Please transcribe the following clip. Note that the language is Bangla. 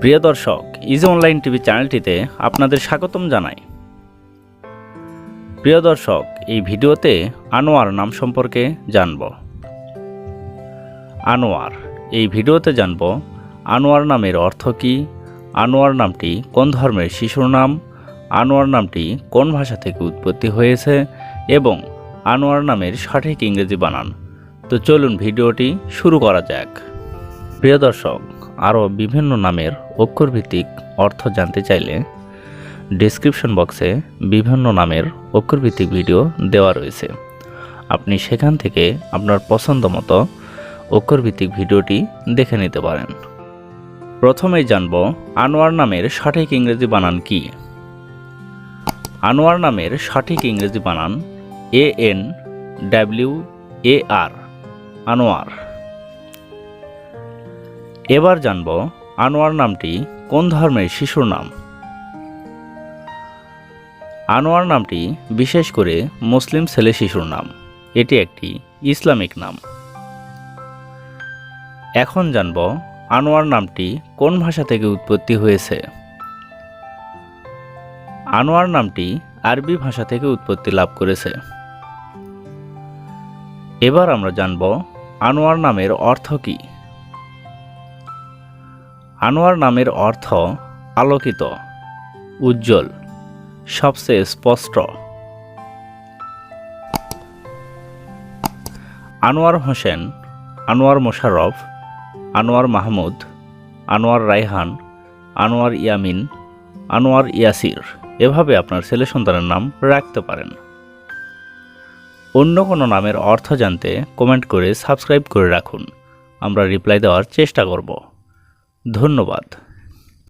প্রিয় দর্শক, ইজি অনলাইন টিভি চ্যানেলটিতে আপনাদের স্বাগতম জানাই। প্রিয় দর্শক, এই ভিডিওতে আনোয়ার নাম সম্পর্কে জানব। আনোয়ার, এই ভিডিওতে জানব আনোয়ার নামের অর্থ কী, আনোয়ার নামটি কোন ধর্মের শিশুর নাম, আনোয়ার নামটি কোন ভাষা থেকে উৎপত্তি হয়েছে এবং আনোয়ার নামের সঠিক ইংরেজি বানান। তো চলুন ভিডিওটি শুরু করা যাক। প্রিয় দর্শক আরও বিভিন্ন নামের অক্ষরভিত্তিক অর্থ জানতে চাইলে ডেসক্রিপশন বক্সে বিভিন্ন নামের অক্ষরভিত্তিক ভিডিও দেওয়া রয়েছে। আপনি সেখান থেকে আপনার পছন্দ মতো অক্ষরভিত্তিক ভিডিওটি দেখে নিতে পারেন। প্রথমেই জানব আনোয়ার নামের সঠিক ইংরেজি বানান কি? আনোয়ার নামের সঠিক ইংরেজি বানান A N W A R Anwar. এবার জানব আনোয়ার নামটি কোন ধর্মের শিশুর নাম। আনোয়ার নামটি বিশেষ করে মুসলিম ছেলে শিশুর নাম। এটি একটি ইসলামিক নাম। এখন জানব আনোয়ার নামটি কোন ভাষা থেকে উৎপত্তি হয়েছে। আনোয়ার নামটি আরবি ভাষা থেকে উৎপত্তি লাভ করেছে। এবার আমরা জানব আনোয়ার নামের অর্থ কী। আনোয়ার নামের অর্থ আলোকিত, উজ্জ্বল, সবচেয়ে স্পষ্ট। আনোয়ার হোসেন, আনোয়ার মোশাররফ, আনোয়ার মাহমুদ, আনোয়ার রায়হান, আনোয়ার ইয়ামিন, আনোয়ার ইয়াসির। এভাবে আপনার ছেলে সন্তানের নাম রাখতে পারেন। অন্য কোনো নামের অর্থ জানতে কমেন্ট করে সাবস্ক্রাইব করে রাখুন। আমরা রিপ্লাই দেওয়ার চেষ্টা করব। ধন্যবাদ।